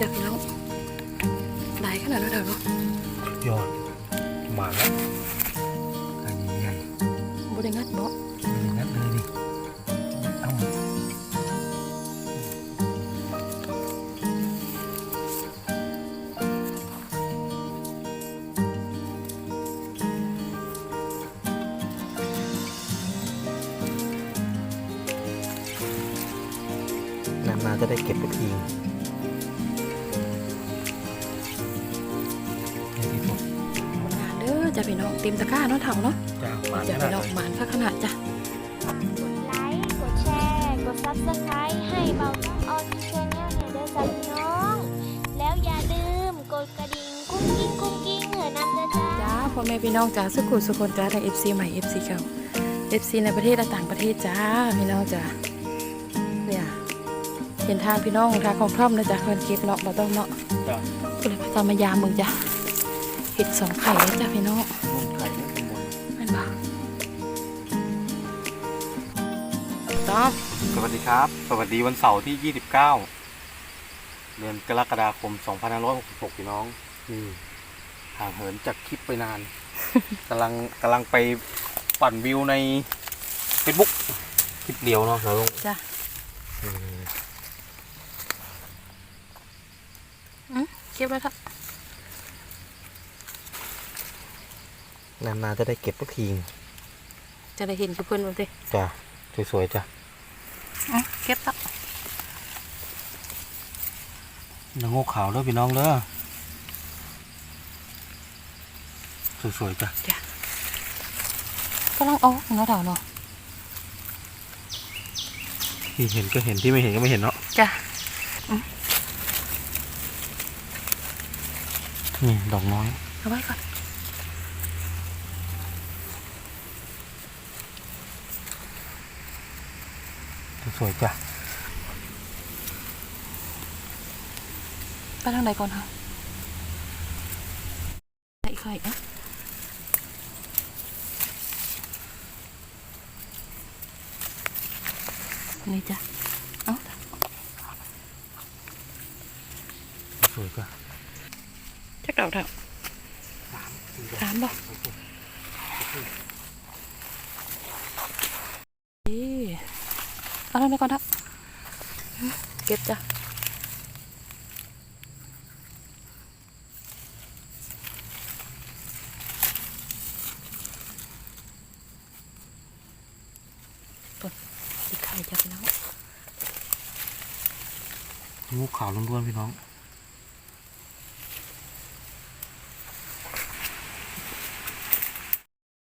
จ้ะพี่น้องได้ขนาดนั้นเถอะเนาะยอดหมาแล้วอันนี้ใหญ่บริงัดเนาะเลยนัดเลยดิเอ้านานๆจะได้เก็บทุกที จ้ะพี่น้องเต็มตะกร้าเนาะเถ่าเนาะจ้าหมาจ้ะขนาพี่ดน้องเลยหมานค่าขนาดจ้ะ กดไลค์ กดแชร์ กด Subscribe ให้เบาต้องออนชแนลเนี่ยเด้อจ้าพี่น้อง แล้วอย่าลืมกดกระดิ่งกุ้งกิ้งกุ้งกิ้งเหนือนำเด้อจ้า จ้าพ่อแม่พี่น้องจ้าสุขุสุคนจ้าใน FC ใหม่ FC เก่า FC ในประเทศและต่างประเทศจ้าพี่น้องจ้าเนี่ยเห็นทางพี่น้องทางของท่อมนะจ้ะเพิ่นเก็บเนาะบ่ต้องเนาะจ้าก็เลยมาตามมายามมึงจ้ะ เห็ดสองไข่เลยจ้ะพี่น้องนุ่นไข่ไม่เป็นบนแม่นบ่ต้อมสวัสดีครับ สวัสดีวันเสาร์ที่ 29 เดือนกรกฎาคม 2566 พี่น้องนี่ห่างเหินจากคลิปไปนานกำลังกำลังไปปั่นวิวใน Facebook คลิปเดียวเนาะเราลงจ้ะอืมเก็บไว้ครับ นานๆจะได้เก็บทุกทีจะได้เห็นกับเพื่อนบ่เด้จ้ะสวยๆจ้ะอืมเก็บตักนางโง่ขาวเด้อพี่น้องเด้อสวยๆจ้ะก็ต้องเอาเนาะเถาเนาะที่เห็นก็เห็นที่ไม่เห็นก็ไม่เห็นเนาะจ้ะนี่ดอกน้อยเอาไว้ก่อน สวยๆจ้ะไปทางใดก่อนค่ะไอ้ไข่อะนี่จ้ะเอาสวยจ้ะจักดอกเถอะถามบ่นี่ เอาทางใดก่อนเถอะเก็บจ้ะอีกไข่จะพี่น้องงูขาวล้วนๆพี่น้อง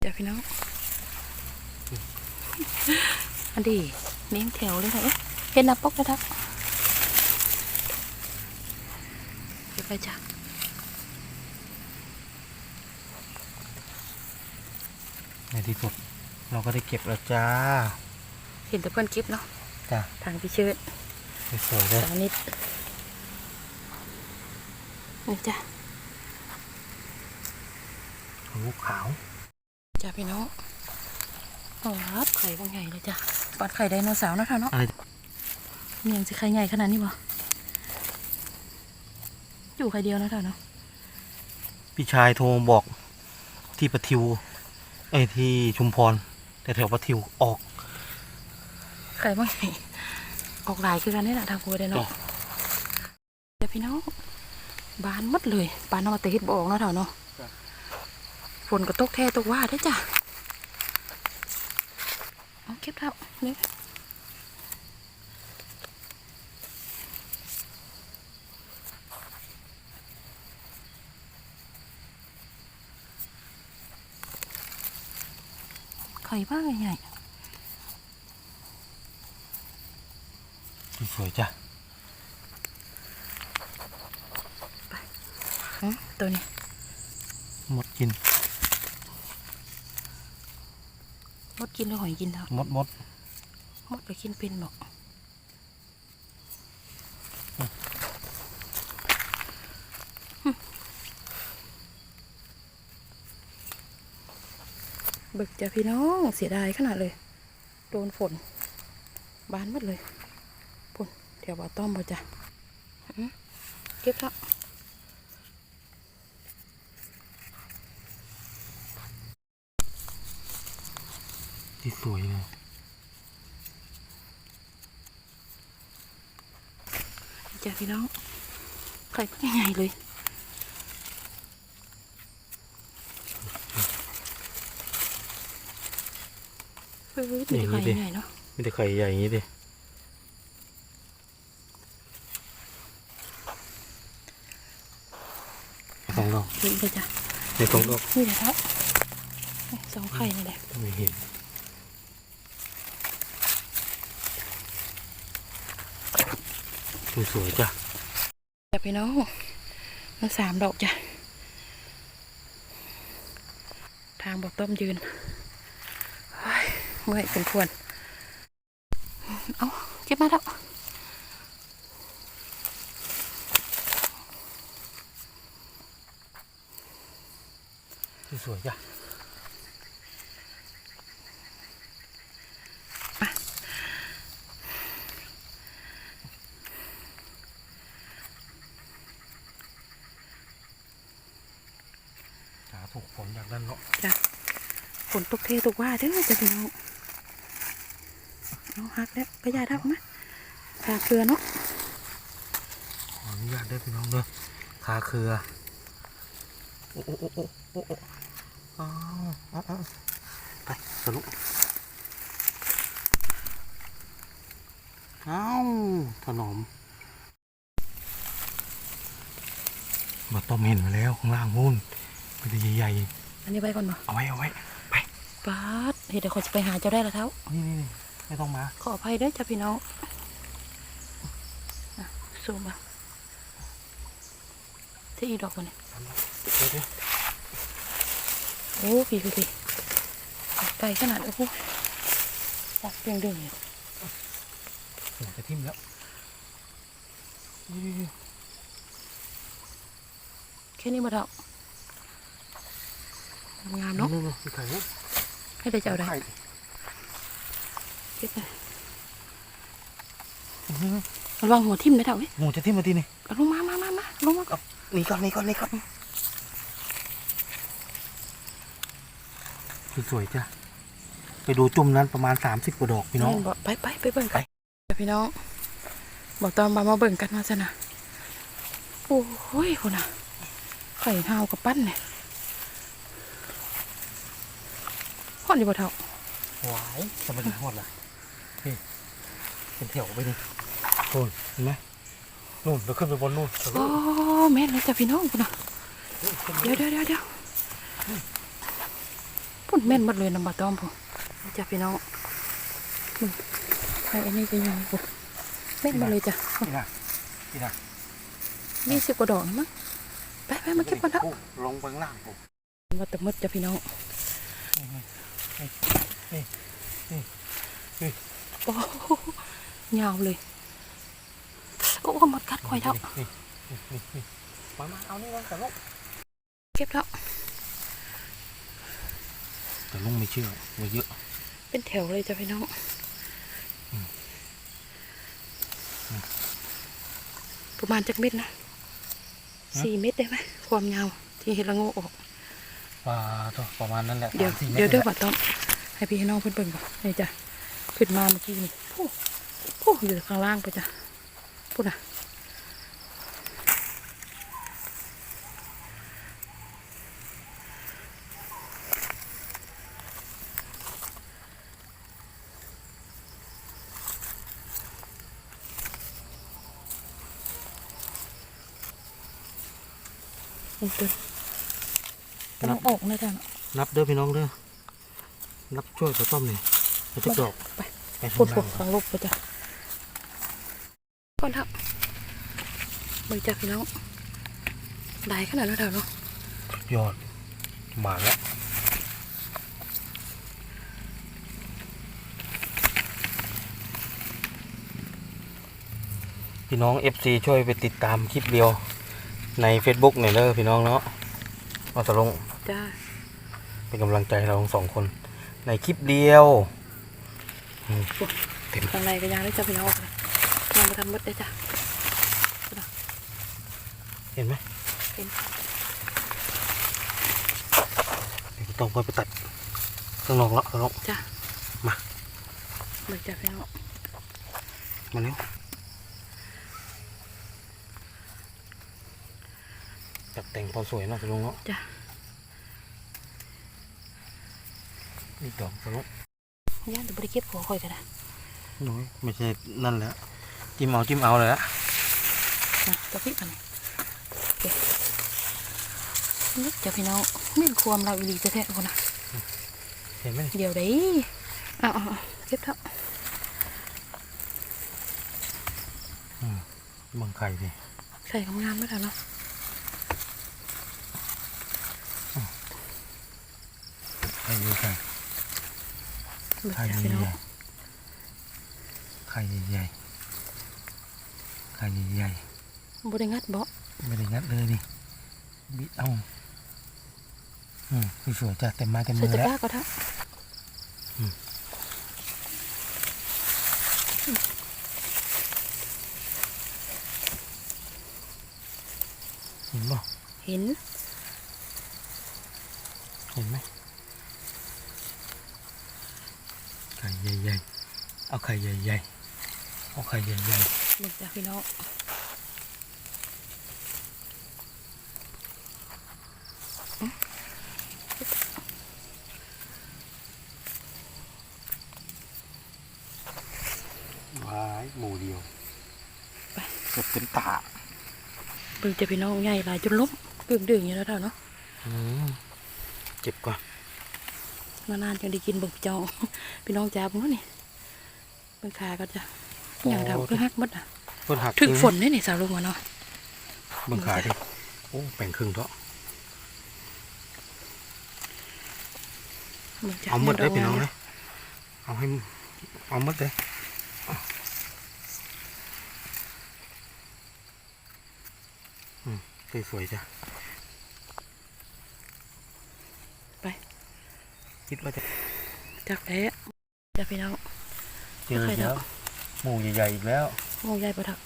จะพี่น้องอันดีเลี้ยง แถวเลยค่ะเอ๊ะเห็นนับปกเลยทักเดี๋ยวไปจ้ะในที่สุดเราก็ได้เก็บแล้วจ้า เห็นแต่เพื่อนกิฟเนาะจ้ะทางพี่เชิดสวยๆเลยสาวนิดนี่จ้ะงูขาวจ้ะพี่น้องโอ้รับไข่บางใหญ่เลยจ้ะ ปอดไข่ไดโนเสาร์เนาะท่าเนาะอะไรนี่ยังจะไข่ใหญ่ขนาดนี้บ่อยู่ไข่เดียวนะท่าเนาะพี่ชายโทรมาบอกที่ปะทิวเอ้ยที่ชุมพร แต่แถวปะทิวออก ไข่บางใหญ่ออกหลายคือกันนี่แหละทางกูได้เนาะจ้ะ เดี๋ยวพี่น้องบานหมดเลยบานเอามาแต่เห็ดบออกเนาะเถาเนาะฝนก็ตกแท้ตกว่าได้อจ้ะ เอาเก็บเท่านี่ไข่บ้างใหญ่สวยๆจ้ะๆอืมตัวนี้มดกิน มดกินแล้วหอยกินเถอะมดมดมดไปกินเป็นบอกบึกจ้ะพี่น้องเสียดายขนาดเลย โดนฝน บานหมดเลยปุ่นเดี๋ยวบ่าต้อมบ่จ้ะอื้อเก็บก็บแล้ว ที่สวยเลยจ้ะพี่น้องไข่ก็ใหญ่ๆเลยเฮ้ยมีแต่ไข่ใหญ่เนาะไม่ได้ไข่ใหญ่อย่างนี้ดิสองดอกเห็นเลยจ้ะในสองดอกนี่แหละครับสองไข่นี่แหละไม่เห็น สวยๆจ้ะจ้ะพี่น้องมันสามดอกจ้ะ ทางบอกต้มยืนเฮ้ยเมื่อยเป็นควร เอาเก็บมาแล้วสวยๆจ้ะหาถูกฝนจากด้านเนาะ จ้ะฝน ตกเทตกว่าเด้อจ้ะพี่น้องเอาหักแล้วก็ยาทักมาตาเกลือเนาะขออนุญาตได้พี่น้องเด้อคาเครือโอ้โอ้โอ้โอ้โอ้โอ้อ้าวอ้าวอ้าวไปสรุปอ้าวถนอมมาต้มเห็นมาแล้วข้างล่างนู่นเป็นใหญ่อันนี้ไว้ก่อนบ่ๆเอาไว้เอาไว้ไปปาดเดี๋ยวเขาจะไปหาเจ้าได้ละเท้านี่นี่นี่ไม่ต้องมา ขออภัยเด้อจ้ะพี่น้องอะซูมมาที่อีดอกมันเนี่ยเดี๋ยวเดี๋ยวโอ้พี่พี่พี่ไกลขนาดโอ้โหจับเรียงดึงอยู่หัวจะทิ่มแล้วนี่แค่นี้มาเถอะงามๆเนาะนู่นๆมีไข่นะ ให้ได้เจ้าได้ไข่เก็บไประวังหัวทิ่มนะเถอะเว้ยหมูจะทิ่มมาทีนี่เอาลงมามามามาลงมาก่อนนี่ก่อนนี่ก่อนนี่ก่อนสวยๆจ้ะไปดูจุ่มนั้นประมาณ30กว่าดอกพี่น้องเบ่ไปไปไปเบิ่งกันเดี๋ยวพี่น้อง บอกตอนมามาเบิ่งกันมาซะนะโอ้ยคนน่ะไข่เฮากับปั้นเนี่ย พอดอยู่บ่เท่าหวายจะมาถึงหอดล่ะนี่เป็นแถวไปนี่โน่นเห็นไหมนู่นเราขึ้นไปบนนู่นโอ้แม่นเลยจ้ะพี่น้องคนน่ะเดี๋ยวเดี๋ยวเดี๋ยวเดี๋ยวพุ่นแม่นหมดเลยน้ำบาตอมผมจ้ะพี่น้องมึงไข่อันนี้เป็นยังไงปุ๊แม่นหมาเลยจ้ะนี่นะนี่นะยี่สิบกว่าดอกมั้งไปไปมาเก็บกันเถอะโอ้ลงไปข้างล่างผมว่าแต่มดจ้ะพี่น้องนี่นี่นี่ โอ้โหยาวเลย โอ้หมดกัดควายเท่านี่นี่นี่นี่มามาเอานี่ลงแต่ลงเก็บแล้ว แต่ลงไม่เชื่อไว้เยอะ เป็นแถวเลยจ้ะพี่น้องประมาณจักเม็ดนะสี่เม็ดได้ไหมความยาวที่เห็ดละโงกออก ปลาตัวประมาณนั้นแหละเดี๋ยวสามสี่มตรเดี๋ยวเดี๋ยวแหละบัดต้องให้พี่ให้น้องเพิ่นเบิ่งก่อนนี่จ้ะขึ้นมาเมื่อกี้นี่โอ้โอ้อยู่ข้างล่างไปจ้ะพูดนะนี่ตัว กำลังออกเลยจ้ะนับเด้อพี่น้องเด้อนับช่วยกระต้อมหน่อยเอาจะดอกไปไปพูดข้างพูดล่างฟังลูกไปจ้ะก่อนเถอะมือจ้ะพี่น้องได้ขนาดนั้นเถอะเนาะยอดมาแล้วพี่น้อง FC ช่วยไปติดตามคลิปเดียวใน Facebook หน่อยเด้อพี่น้องเนาะเอาตะลง จ้าเป็นกำลังใจเราทั้งสองคน ในคลิปเดียวเต็มข้างในก็ยังได้จ้ะพี่น้องเลยยังมาทำมดได้จ้ะเห็นไหมเห็นเดี๋ยวต้องค่อยไปตัดข้างนอกแล้วข้างนอกจ้ะมาเบิกจ้ะพี่น้องมาเร็วจับแต่งพอสวยเนาะสลุงเนาะจ้ะ นี่ดอกสลุงย่านแต่บริเก็บหัวคอยกันนะน้อยไม่ใช่นั่นแหละจิ้มเอาจิ้มเอาเลยละนะตัวพี่กันโอเคนี่จ้ะพี่น้องไม่นความเราอีหลีจะแท้ๆคนนะเห็นไหมเดี๋ยวเด้เอาเอาเอาเก็บเถอะบังไข่ดิใส่งามๆไม่ทันเนาะไข่ดูไข่เบิก ไข่จ้ะใหพี่น้องญ่ๆไข่ใหญ่ๆไข่ใหญ่บริงัดเบาะๆไม่ได้งัดเลยนี่บิดเอาอืมสวยๆจ้ะเต็มไม้เต็มใส่มือตะแล้วกร้าก็ได้เห็นบ่เห็น เห็นไหมไข่ใหญ่ๆ เอาไข่ใหญ่ๆ เอาไข่ใหญ่เบิกจ้ะพี่น้องๆว้ายหมูเดียวเกือบเต็มตาเบิกจ้ะพี่น้องใหญ่หลายจนล้มกึ่งดึงอยู่แล้วเท่าเนาะอืมเจ็บกว่านานๆจังได้กินเบิกเจ้าพี่น้องจ้าบุ้งนี่ เบิ่งขาก็จะอย่างเดาคือฮักหมดอะเพิ่นหักถึงครึ่ฝนได้นี่สาวลุงวะเนาะเบิ่งขาดิโอ้แบ่งครึ่งเถอะบิ่งจ้ะเอาหมดเลยพี่น้องาเลยเอาให้เอาหมดเลยอืมสวยๆจ้ะไปคิดว่าจะจักแพ้จ้ะพี่น้อง เจออีกแล้วหมูใหญ่ๆอีกแล้วโง่ใหญ่ปะทัก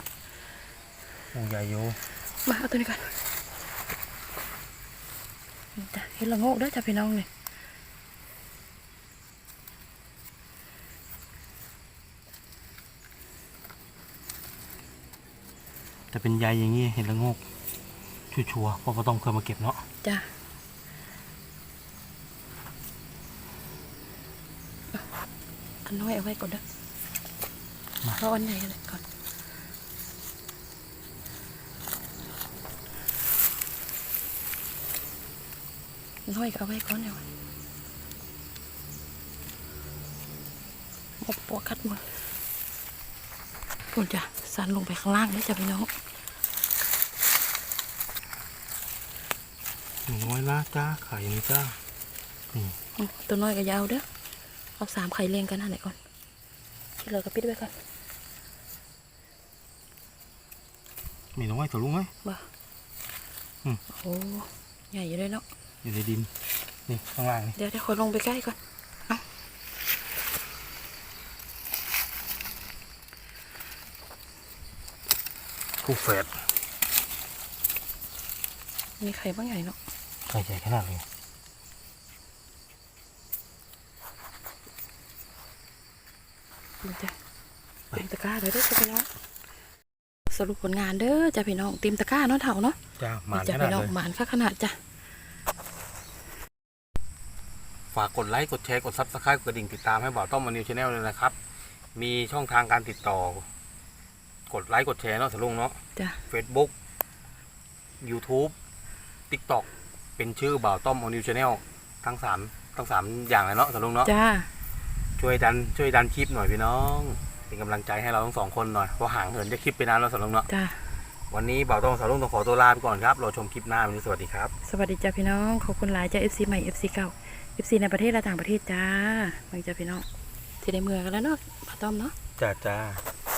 หมูใหญ่อยู่มาเอาตัวนี้ก่อนนี่จ้ะเห็นละโงกเด้อจ้ะพี่น้องนี่แต่เป็นใยอย่างงี้เห็นแล้วงกชัวร์ๆเพราะว่าต้องเคยมาเก็บเนาะจ้ะอันน้อยเอาไว้ก่อนเด้อ เอาอันใหญ่เลยก่อนน้อยก็เอาไว้ก่อนเดี๋ยวหมดปัวคัดมือปุ่นจ้ะสันลงไปข้างล่างเลยจ้ะพี่น้องหนูน้อยนะจ้าไข่นี่จ้าอืมตัวน้อยก็ยาวเด้อเอาสามไข่เรียงกันหาไหนก่อนที่เหลือก็ปิดไว้ก่อน มีน้อยถลุงไหมบ่อืมโอ้ใหญ่อยู่เลยเนาะอยู่ในดิน นี่ข้างล่างนี่เดี๋ยวเดี๋ยวขอลงไปใกล้ก่อนคู่เฟดมีไข่บ้างใหญ่เนาะไข่ใหญ่ขนาดเลยดูจ้ะเต็มตะกร้าเลยเด้อจ้ะพี่น้องส รุปผลงานเด้อจ้ะพี่น้องเต็มตะกร้าเนาะเถ่าเนาะจ้าหมานจ้ะขนาพี่ดน้องเลยหมานค่าขนาดจ้ะฝากกดไลค์กดแชร์กดซับสไครต์กดกระดิ่งติดตามให้บ่าวต้อมมานิวชาแนลเลยนะครับ มีช่องทางการติดต่อ กดไลค์กดแชร์เนาะถลุงเนาะ จ้ะ Facebook YouTube TikTok เป็นชื่อบ่าวต้อมอนิวชาแนลทั้งสามทั้งสามอย่างเลยเนาะถลุงเนาะ จ้า ช่วยดันช่วยดันคลิปหน่อยพี่น้อง เป็นกำลังใจให้เราทั้งสองคนหน่อยเพราะห่างเหินจากคลิปไปนานแล้วสำหรับเนาะจ้าวันนี้บ่าวต้องสาวลุงต้องขอตัวลาไปก่อนครับรอชมคลิปหน้าวันนี้สวัสดีครับ สวัสดีจ้ะพี่น้องขอบคุณหลายจ้ะ FC ใหม่ FC เก่า FC ในประเทศและต่างประเทศจ้าบางจ้ะพี่น้องที่ได้เมือกันแล้วเนาะป้าต้อมเนาะจ้าจ้าจ